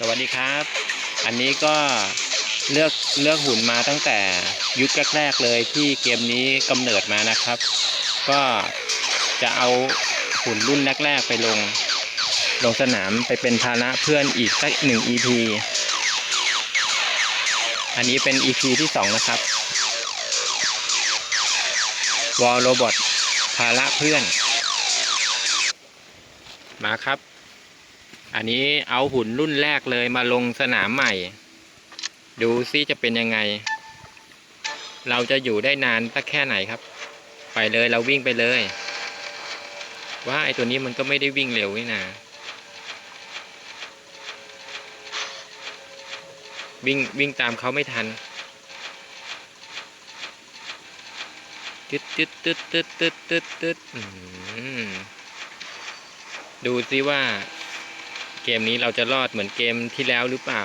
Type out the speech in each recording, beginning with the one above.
สวัสดีครับ อันนี้ก็เลือกเลือกหุ่นมาตั้งแต่ยุคแรกๆเลยที่เกมนี้กำเนิดมานะครับ ก็จะเอาหุ่นรุ่นแรกๆไปลง ลงสนามไปเป็นภาระเพื่อนอีกสักหนึ่ง EP อันนี้เป็น EP ที่สองนะครับวอลโรบอทภาระเพื่อน มาครับ อันนี้เอาหุ่นรุ่นแรกเลยมาลงสนามใหม่ ดูซิจะเป็นยังไง เราจะอยู่ได้นานสักแค่ไหนครับ ไปเลยเราวิ่งไปเลย ว่าไอตัวนี้มันก็ไม่ได้วิ่งเร็วนี่นาวิ่งวิ่งตามเขาไม่ทันตึ๊ดตึ๊ดตึ๊ดตึ๊ดตึ๊ดตึ๊ดตึ๊ดดูซิว่า เกมนี้เราจะรอดเหมือนเกมที่แล้วหรือเปล่า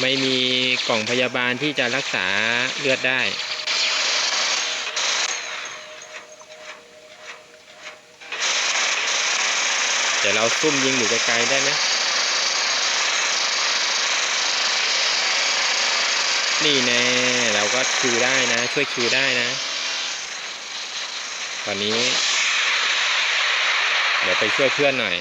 ไม่มีกล่องพยาบาลที่จะรักษาเลือดได้ เดี๋ยวเราซุ่มยิงอยู่ไกลๆได้ไหมนี่แน่เราก็คิวได้นะ ช่วยคิวได้นะ ตอนนี้ เดี๋ยวไปช่วยเพื่อนหน่อย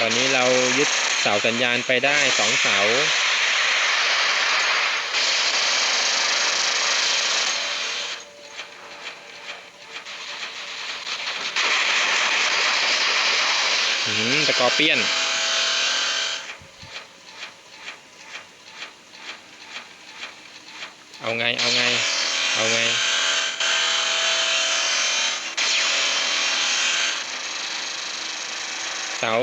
ตอนนี้เรายึดเสาสัญญาณไปได้สองเสาอืมตะกอเปียนเอาไง เอาไงเอาไง เสา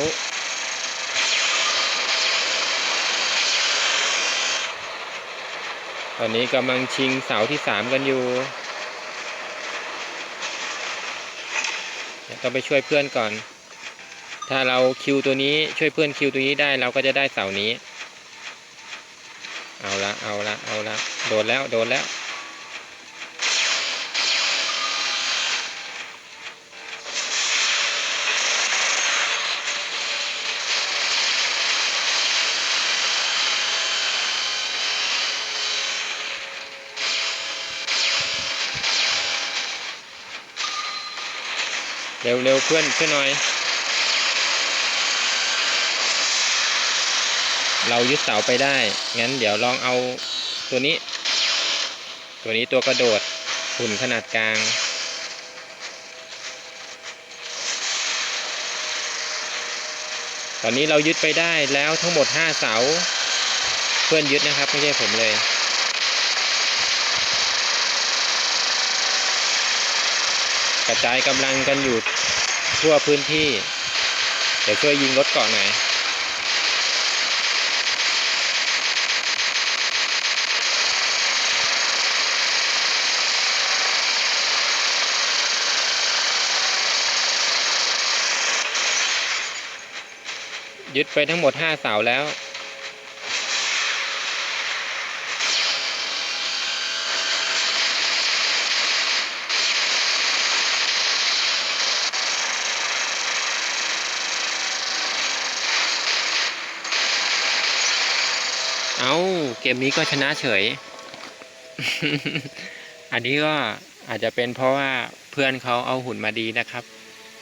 ตอนนี้กำลังชิงเสาที่สามกันอยู่ต้องไปช่วยเพื่อนก่อน ถ้าเราคิวตัวนี้ช่วยเพื่อนคิวตัวนี้ได้เราก็จะได้เสานี้ เอาละเอาละเอาละโดนแล้วโดนแล้ว เร็วเร็วเพื่อนช่วยหน่อย เรายึดเสาไปได้ งั้นเดี๋ยวลองเอาตัวนี้ ตัวนี้ตัวกระโดดหุ่นขนาดกลางตอนนี้เรายึดไปได้แล้วทั้งหมด 5 เสา เพื่อนยึดนะครับ ไม่ใช่ผมเลย กระจายกำลังกันอยู่ทั่วพื้นที่ เดี๋ยวช่วยยิงรถก่อนหน่อยยึดไปทั้งหมด 5 เสาแล้ว เอาเกมนี้ก็ชนะเฉย อันนี้ก็อาจจะเป็นเพราะว่าเพื่อนเขาเอาหุ่นมาดีนะครับ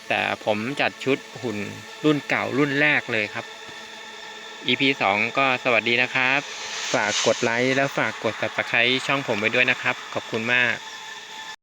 แต่ผมจัดชุดหุ่นรุ่นเก่ารุ่นแรกเลยครับ EP 2 ก็สวัสดีนะครับ ฝากกดไลค์แล้วฝากกด subscribe ช่องผมไว้ด้วยนะครับ ขอบคุณมาก